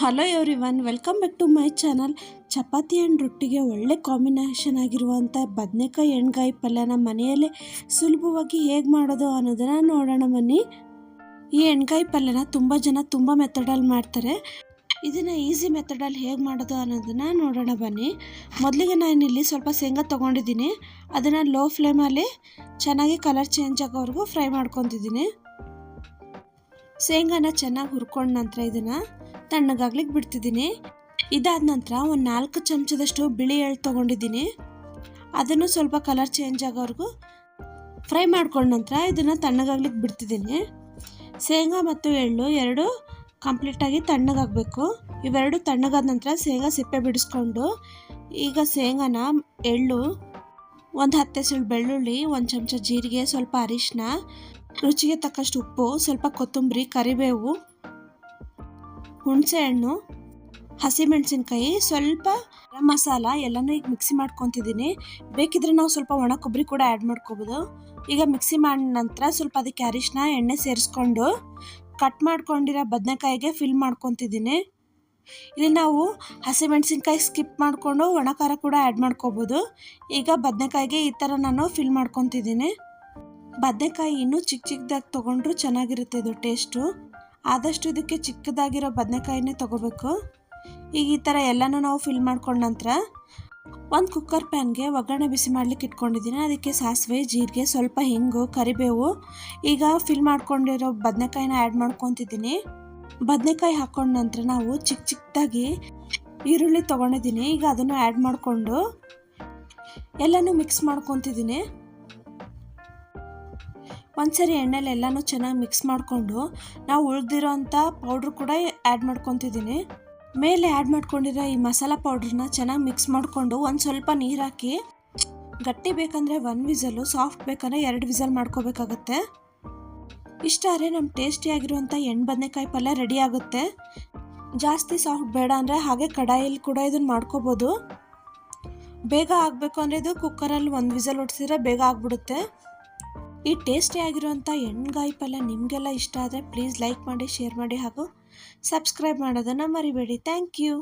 Hello everyone welcome back to my channel chapati and ರೊಟ್ಟಿಗೆ ಒಳ್ಳೆ combination ಆಗಿರುವಂಥ ಬದನೆಕಾಯಿ ಎಣ್ಗಾಯಿ ಪಲ್ಯನ ಮನೆಯಲ್ಲೇ ಸುಲಭವಾಗಿ ಹೇಗೆ ಮಾಡೋದು ಅನ್ನೋದನ್ನು ನೋಡೋಣ ಬನ್ನಿ. ಈ ಎಣ್ಗಾಯಿ ಪಲ್ಯನ ತುಂಬ ಜನ ತುಂಬ ಮೆಥಡಲ್ಲಿ ಮಾಡ್ತಾರೆ. ಇದನ್ನು ಈಸಿ ಮೆಥಡಲ್ಲಿ ಹೇಗೆ ಮಾಡೋದು ಅನ್ನೋದನ್ನು ನೋಡೋಣ ಬನ್ನಿ. ಮೊದಲಿಗೆ ನಾನು ಇಲ್ಲಿ ಸ್ವಲ್ಪ ಶೇಂಗಾ ತೊಗೊಂಡಿದ್ದೀನಿ. ಅದನ್ನು ಲೋ ಫ್ಲೇಮಲ್ಲಿ ಚೆನ್ನಾಗಿ ಕಲರ್ ಚೇಂಜ್ ಆಗೋವರೆಗೂ ಫ್ರೈ ಮಾಡ್ಕೊತಿದ್ದೀನಿ. ಶೇಂಗಾನ ಚೆನ್ನಾಗಿ ಹುರ್ಕೊಂಡ ನಂತರ ಇದನ್ನು ತಣ್ಣಗಾಗ್ಲಿಕ್ಕೆ ಬಿಡ್ತಿದ್ದೀನಿ. ಇದಾದ ನಂತರ ಒಂದು ನಾಲ್ಕು ಚಮಚದಷ್ಟು ಬಿಳಿ ಎಳ್ಳು ತೊಗೊಂಡಿದ್ದೀನಿ. ಅದನ್ನು ಸ್ವಲ್ಪ ಕಲರ್ ಚೇಂಜ್ ಆಗೋವರೆಗೂ ಫ್ರೈ ಮಾಡ್ಕೊಂಡ ನಂತರ ಇದನ್ನು ತಣ್ಣಗಾಗ್ಲಿಕ್ಕೆ ಬಿಡ್ತಿದ್ದೀನಿ. ಶೇಂಗಾ ಮತ್ತು ಎಳ್ಳು ಎರಡು ಕಂಪ್ಲೀಟಾಗಿ ತಣ್ಣಗಾಗಬೇಕು. ಇವೆರಡು ತಣ್ಣಗಾದ ನಂತರ ಶೇಂಗಾ ಸಿಪ್ಪೆ ಬಿಡಿಸ್ಕೊಂಡು ಈಗ ಶೇಂಗಾನ, ಎಳ್ಳು, ಒಂದು ಹತ್ತು ಹೆಸರು ಬೆಳ್ಳುಳ್ಳಿ, ಒಂದು ಚಮಚ ಜೀರಿಗೆ, ಸ್ವಲ್ಪ ಅರಿಶಿನ ರುಚಿಗೆ ತಕ್ಕಷ್ಟು ಉಪ್ಪು, ಸ್ವಲ್ಪ ಕೊತ್ತಂಬರಿ, ಕರಿಬೇವು ಹುಣಸೆ ಹಣ್ಣು ಹಸಿಮೆಣಸಿನ್ಕಾಯಿ, ಸ್ವಲ್ಪ ಗರಂ ಮಸಾಲ ಎಲ್ಲನೂ ಈಗ ಮಿಕ್ಸಿ ಮಾಡ್ಕೊತಿದ್ದೀನಿ. ಬೇಕಿದ್ರೆ ನಾವು ಸ್ವಲ್ಪ ಒಣ ಕೊಬ್ಬರಿ ಕೂಡ ಆ್ಯಡ್ ಮಾಡ್ಕೋಬೋದು. ಈಗ ಮಿಕ್ಸಿ ಮಾಡಿದ ನಂತರ ಸ್ವಲ್ಪ ಅದಕ್ಕೆ ಅರಿಶಿನ ಎಣ್ಣೆ ಸೇರಿಸ್ಕೊಂಡು ಕಟ್ ಮಾಡ್ಕೊಂಡಿರೋ ಬದನೆಕಾಯಿಗೆ ಫಿಲ್ ಮಾಡ್ಕೊತಿದ್ದೀನಿ. ಇಲ್ಲಿ ನಾವು ಹಸಿಮೆಣಸಿನ್ಕಾಯಿ ಸ್ಕಿಪ್ ಮಾಡಿಕೊಂಡು ಒಣ ಖಾರ ಕೂಡ ಆ್ಯಡ್ ಮಾಡ್ಕೋಬೋದು. ಈಗ ಬದನೆಕಾಯಿಗೆ ಈ ಥರ ನಾನು ಫಿಲ್ ಮಾಡ್ಕೊತಿದ್ದೀನಿ. ಬದನೆಕಾಯಿ ಇನ್ನೂ ಚಿಕ್ಕ ಚಿಕ್ಕದಾಗಿ ತೊಗೊಂಡ್ರು ಚೆನ್ನಾಗಿರುತ್ತೆ ಇದು ಟೇಸ್ಟು ಆದಷ್ಟು ಇದಕ್ಕೆ ಚಿಕ್ಕದಾಗಿರೋ ಬದನೆಕಾಯಿನೇ ತೊಗೋಬೇಕು. ಈಗ ಈ ಥರ ಎಲ್ಲನೂ ನಾವು ಫಿಲ್ ಮಾಡ್ಕೊಂಡ ನಂತರ ಒಂದು ಕುಕ್ಕರ್ ಪ್ಯಾನ್ಗೆ ಒಗ್ಗರಣೆ ಬಿಸಿ ಮಾಡ್ಲಿಕ್ಕೆ ಇಟ್ಕೊಂಡಿದ್ದೀನಿ. ಅದಕ್ಕೆ ಸಾಸಿವೆ, ಜೀರಿಗೆ, ಸ್ವಲ್ಪ ಹಿಂಗು, ಕರಿಬೇವು ಈಗ ಫಿಲ್ ಮಾಡ್ಕೊಂಡಿರೋ ಬದನೆಕಾಯಿನ ಆ್ಯಡ್ ಮಾಡ್ಕೊತಿದ್ದೀನಿ. ಬದನೆಕಾಯಿ ಹಾಕೊಂಡ ನಂತರ ನಾವು ಚಿಕ್ಕ ಚಿಕ್ಕದಾಗಿ ಈರುಳ್ಳಿ ತೊಗೊಂಡಿದ್ದೀನಿ. ಈಗ ಅದನ್ನು ಆ್ಯಡ್ ಮಾಡಿಕೊಂಡು ಎಲ್ಲನೂ ಮಿಕ್ಸ್ ಮಾಡ್ಕೊತಿದ್ದೀನಿ. ಒಂದ್ಸರಿ ಎಣ್ಣೆಲಿ ಎಲ್ಲನೂ ಚೆನ್ನಾಗಿ ಮಿಕ್ಸ್ ಮಾಡಿಕೊಂಡು ನಾವು ಉಳಿದಿರೋ ಅಂಥ ಪೌಡ್ರ್ ಕೂಡ ಆ್ಯಡ್ ಮಾಡ್ಕೊತಿದ್ದೀನಿ ಮೇಲೆ ಆ್ಯಡ್ ಮಾಡ್ಕೊಂಡಿರೋ ಈ ಮಸಾಲ ಪೌಡ್ರನ್ನ ಚೆನ್ನಾಗಿ ಮಿಕ್ಸ್ ಮಾಡಿಕೊಂಡು ಒಂದು ಸ್ವಲ್ಪ ನೀರು ಹಾಕಿ, ಗಟ್ಟಿ ಬೇಕಂದರೆ ಒನ್ ವಿಸಲು ಸಾಫ್ಟ್ ಬೇಕಂದರೆ ಎರಡು ವಿಸಲ್ ಮಾಡ್ಕೋಬೇಕಾಗತ್ತೆ. ಇಷ್ಟಾದ್ರೆ ನಮ್ಮ ಟೇಸ್ಟಿಯಾಗಿರುವಂಥ ಎಣ್ಣೆ ಬದನೆಕಾಯಿ ಪಲ್ಯ ರೆಡಿ ಆಗುತ್ತೆ. ಜಾಸ್ತಿ ಸಾಫ್ಟ್ ಬೇಡ ಅಂದರೆ ಹಾಗೆ ಕಡಾಯಲ್ಲಿ ಕೂಡ ಇದನ್ನು ಮಾಡ್ಕೋಬೋದು. ಬೇಗ ಆಗಬೇಕು ಅಂದರೆ ಇದು ಕುಕ್ಕರಲ್ಲಿ ಒಂದು ವಿಸಲ್ ಹೊಡ್ಸಿದ್ರೆ ಬೇಗ ಆಗಿಬಿಡುತ್ತೆ. ಈ ಟೇಸ್ಟಿ ಆಗಿರುವಂಥ ಎಣ್ಗಾಯಿ ಪಲ್ಯ ನಿಮಗೆಲ್ಲ ಇಷ್ಟ ಆದರೆ ಪ್ಲೀಸ್ ಲೈಕ್ ಮಾಡಿ ಶೇರ್ ಮಾಡಿ ಹಾಗೂ ಸಬ್ಸ್ಕ್ರೈಬ್ ಮಾಡೋದನ್ನು ಮರಿಬೇಡಿ. Thank you